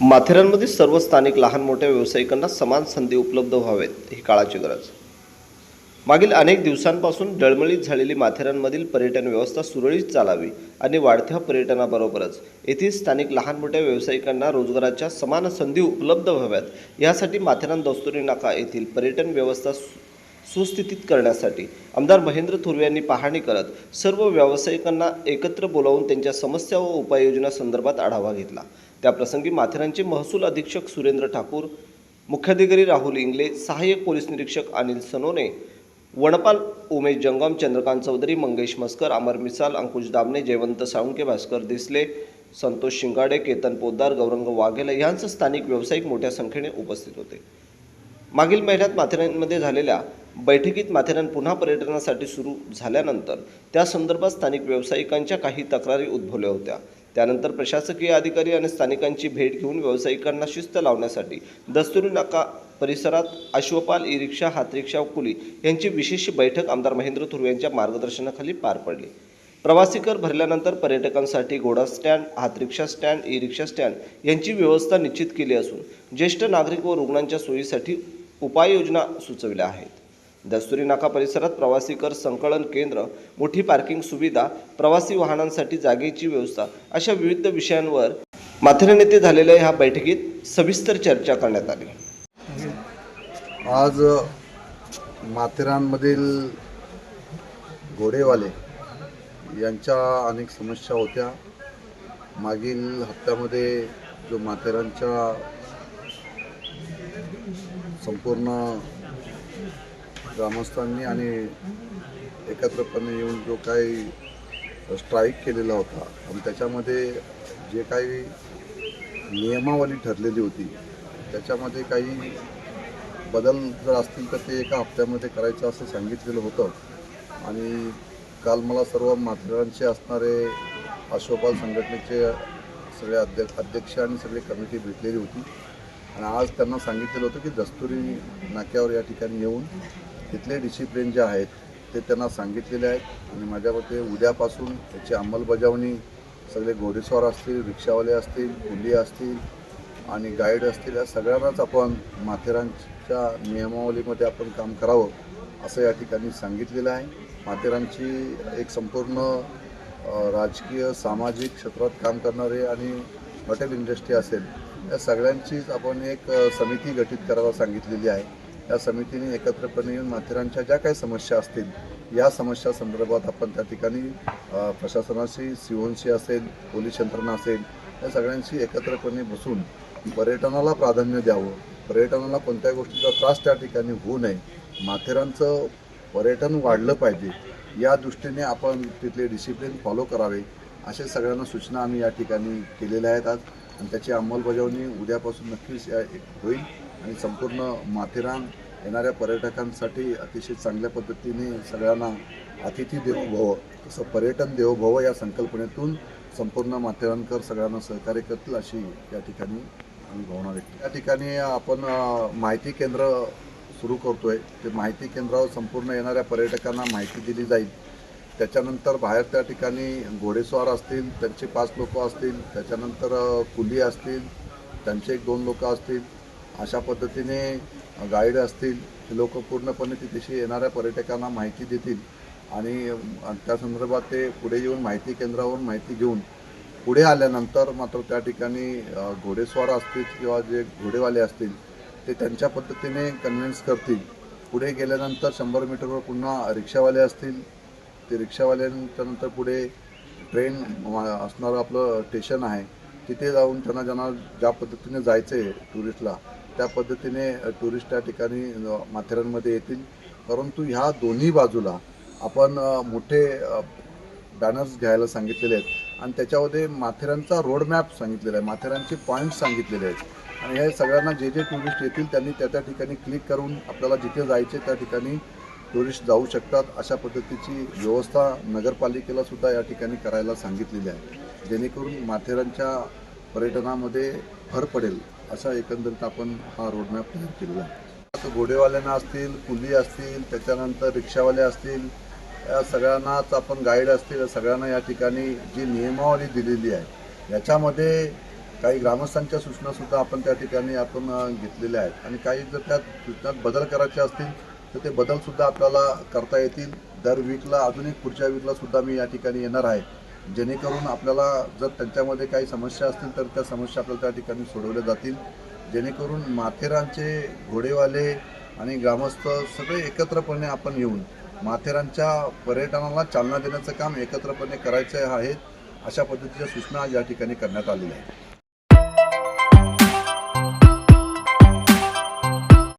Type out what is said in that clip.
माथेरानमध्ये सर्व स्थानिक लहान मोठ्या व्यावसायिकांना समान संधी उपलब्ध व्हावेत ही काळाची गरज. मागील अनेक दिवसांपासून डळमळीत झालेली माथेरानमधील पर्यटन व्यवस्था सुरळीत चालावी आणि वाढत्या पर्यटनाबरोबरच येथील स्थानिक लहान मोठ्या व्यावसायिकांना रोजगाराच्या समान संधी उपलब्ध व्हाव्यात यासाठी माथेरान दस्तुरी नाका येथील पर्यटन व्यवस्था सु- सुस्थितीत करण्यासाठी आमदार महेंद्र थोरवे यांनी पाहणी करत सर्व व्यावसायिकांना एकत्र बोलावून त्यांच्या समस्या व उपाययोजना संदर्भात आढावा घेतला. त्याप्रसंगी माथेरानचे महसूल अधीक्षक सुरेंद्र ठाकूर मुख्याधिकारी राहुल इंगले सहाय्यक पोलीस निरीक्षक अनिल सनोने वनपाल उमेश जंगम चंद्रकांत चौधरी मंगेश मस्कर अमर मिसाल अंकुश दामणे जयवंत साळुंके भास्कर दिसले संतोष शिंगाडे केतन पोद्दार गौरंग वाघेला यांचं स्थानिक व्यावसायिक मोठ्या संख्येने उपस्थित होते. मागील महिन्यात माथेरानमध्ये झालेल्या बैठकीत माथेरान पुन्हा पर्यटनासाठी सुरू झाल्यानंतर त्या संदर्भात स्थानिक व्यावसायिकांच्या काही तक्रारी उद्भवल्या होत्या. त्यानंतर प्रशासकीय अधिकारी आणि स्थानिकांची भेट घेऊन व्यावसायिकांना शिस्त लावण्यासाठी दस्तुरी नाका परिसरात अश्वपाल ई रिक्षा हातरिक्षा कुली यांची विशेष बैठक आमदार महेंद्र थुर्वे यांच्या मार्गदर्शनाखाली पार पडली. प्रवासी कर भरल्यानंतर पर्यटकांसाठी घोडा स्टँड हातरिक्षा स्टँड ई रिक्षा स्टँड यांची व्यवस्था निश्चित केली असून ज्येष्ठ नागरिक व रुग्णांच्या सोयीसाठी उपाययोजना सुचविल्या आहेत. दस्तुरी नाका परिसरात प्रवासी कर संकलन केंद्र मोठी पार्किंग सुविधा प्रवासी वाहनांसाठी जागेची व्यवस्था अशा विविध विषयांवर माथेरान येथे झालेल्या ह्या बैठकीत सविस्तर चर्चा करण्यात आली. आज माथेरानमधील घोडेवाले यांच्या अनेक समस्या होत्या. मागील हप्त्यामध्ये जो माथेरानच्या संपूर्ण ग्रामस्थांनी आणि एकत्रपणे येऊन जो काही स्ट्राईक केलेला होता आणि त्याच्यामध्ये जे काही नियमावली ठरलेली होती त्याच्यामध्ये काही बदल जर असतील तर ते एका हप्त्यामध्ये करायचं असं सांगितलेलं होतं. आणि काल मला सर्व माथेरानचे असणारे अशोपाल संघटनेचे सगळे अध्यक्ष अध्यक्ष आणि सगळी कमिटी भेटलेली होती. आणि आज त्यांना सांगितलेलं होतं की दस्तुरी नाक्यावर या ठिकाणी येऊन तिथले डिसिप्लिन जे आहेत ते त्यांना सांगितलेले आहेत. आणि माझ्या मते उद्यापासून त्याची अंमलबजावणी सगळे घोडेस्वार असतील रिक्षावाले असतील कुली असतील आणि गाईड असतील या सगळ्यांनाच आपण माथेरानच्या नियमावलीमध्ये आपण काम करावं असं या ठिकाणी सांगितलेलं आहे. माथेरानची एक संपूर्ण राजकीय सामाजिक क्षेत्रात काम करणारे आणि हॉटेल इंडस्ट्री असेल या सगळ्यांचीच आपण एक समिती गठीत करायला सांगितलेली आहे. या समितीने एकत्रपणे येऊन माथेरानच्या ज्या काही समस्या असतील या समस्या संदर्भात आपण त्या ठिकाणी प्रशासनाशी सीओनशी असेल पोलीस यंत्रणा असेल या सगळ्यांशी एकत्रपणे बसून पर्यटनाला प्राधान्य द्यावं. पर्यटनाला कोणत्याही गोष्टीचा त्रास त्या ठिकाणी होऊ नये माथेरानचं पर्यटन वाढलं पाहिजे या दृष्टीने आपण तिथले डिसिप्लिन फॉलो करावे असे सगळ्यांना सूचना आम्ही या ठिकाणी केलेल्या आहेत आज. आणि त्याची अंमलबजावणी उद्यापासून नक्कीच या होईल. आणि संपूर्ण माथेरान येणाऱ्या पर्यटकांसाठी अतिशय चांगल्या पद्धतीने सगळ्यांना अतिथी देवभव तसं पर्यटन देवो भव या संकल्पनेतून संपूर्ण माथेरानकर सगळ्यांना सहकार्य करतील अशी या ठिकाणी आम्ही भावना व्यक्त या ठिकाणी आपण माहिती केंद्र सुरू करतोय. ते माहिती केंद्रावर संपूर्ण येणाऱ्या पर्यटकांना माहिती दिली जाईल. त्याच्यानंतर बाहेर त्या ठिकाणी घोडेस्वार असतील त्यांचे पाच लोक असतील त्याच्यानंतर कुली असतील त्यांचे एक दोन लोक असतील अशा पद्धतीने गाईड असतील लोक पूर्णपणे तिथेशी येणाऱ्या पर्यटकांना माहिती देतील आणि त्या संदर्भात ते पुढे येऊन माहिती केंद्रावरून माहिती घेऊन पुढे आल्यानंतर मात्र त्या ठिकाणी घोडेस्वार असतील किंवा जे घोडेवाले असतील ते त्यांच्या पद्धतीने कन्व्हिन्स करतील. पुढे गेल्यानंतर शंभर मीटरवर पुन्हा रिक्षावाले असतील. ते रिक्षावाल्यांच्या नंतर पुढे ट्रेन असणारं आपलं स्टेशन आहे. तिथे जाऊन त्यांना ज्यांना ज्या पद्धतीने जायचं आहे टुरिस्टला त्या पद्धतीने टुरिस्ट त्या ठिकाणी माथेरानमध्ये येतील. परंतु ह्या दोन्ही बाजूला आपण मोठे बॅनर्स घ्यायला सांगितलेले आहेत. आणि त्याच्यामध्ये माथेरानचा रोडमॅप सांगितलेला आहे. माथेरानचे पॉईंट सांगितलेले आहेत. आणि हे सगळ्यांना जे जे टुरिस्ट येतील त्यांनी त्या त्या ठिकाणी क्लिक करून आपल्याला जिथे जायचे त्या ठिकाणी टुरिस्ट जाऊ शकतात. अशा पद्धतीची व्यवस्था नगरपालिकेला सुद्धा या ठिकाणी करायला सांगितलेली आहे. जेणेकरून माथेरानच्या पर्यटनामध्ये भर पडेल. असा एकंदरीत आपण हा रोडमॅप तयार केलेला आहे. आता घोडेवाल्यांना असतील कुली असतील त्याच्यानंतर रिक्षावाले असतील या सगळ्यांनाच आपण गाईड असतील सगळ्यांना या ठिकाणी जी नियमावली दिलेली आहे याच्यामध्ये काही ग्रामस्थांच्या सूचनासुद्धा आपण त्या ठिकाणी आपण घेतलेल्या आहेत. आणि काही जर त्यात सूचनात बदल करायचे असतील तर ते बदलसुद्धा आपल्याला करता येतील. दर वीकला अजून एक पुढच्या वीकलासुद्धा मी या ठिकाणी येणार आहे. जेणेकरून आपल्याला जर त्यांच्यामध्ये काही समस्या असतील तर त्या समस्या आपल्याला त्या ठिकाणी सोडवल्या जातील. जेणेकरून माथेरानचे घोडेवाले आणि ग्रामस्थ सगळे एकत्रपणे आपण येऊन माथेरानच्या पर्यटनाला चालना देण्याचं काम एकत्रपणे करायचं आहे अशा पद्धतीच्या सूचना या ठिकाणी करण्यात आलेल्या आहेत.